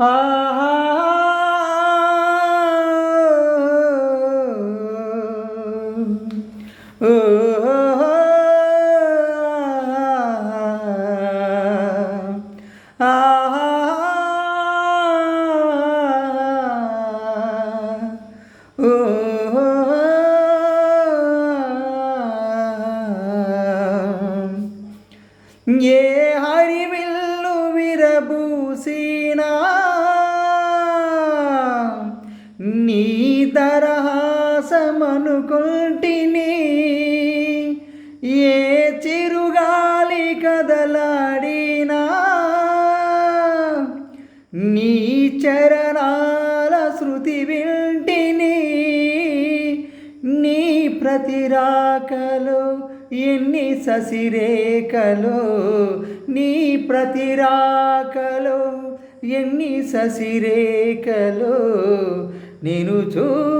ആഹാ ये हरिविल्लु विरभूसीना తరహాసమనుకుంటిని ఏ చిరుగాలి కదలాడినా నీ చరణాల శృతి వింటిని. నీ ప్రతిరాకలో ఎన్ని ససిరేకలో. నీ ప్రతిరాకలో ఎన్ని ససిరేకలో. నేను చూ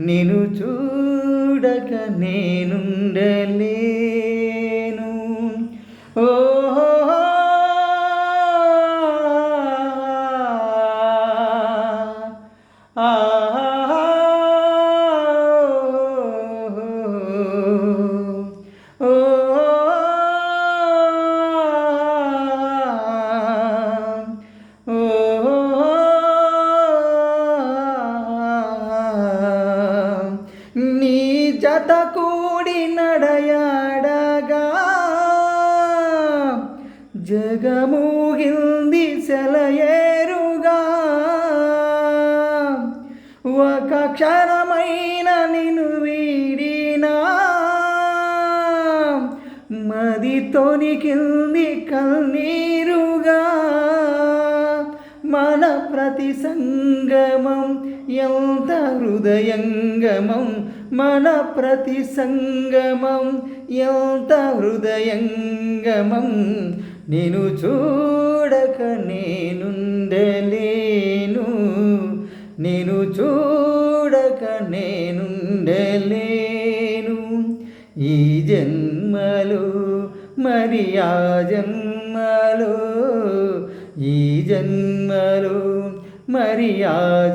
నేను చూడక నేనుండలేను. ఓహో నీ జత కూడి నడయాడగా. జగమూగింది సెలయేరుగా. ఒక క్షణమైన నిన్ను వీడినా. మది తొనికింది కన్నీరుగా. మన ప్రతి సంగమం ఎంత హృదయంగమం మన ప్రతి సంగమం. ఎంత హృదయంగమం నేను చూడక నేనుండలేను. నేను చూడక నేనుండలేను. ఈ జన్మలో మరి ఆ జన్మలో ఈ జన్మలో మరి ఆ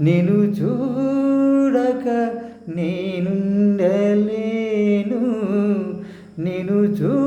నేను చూడక నేనుండలేను. నేను చూ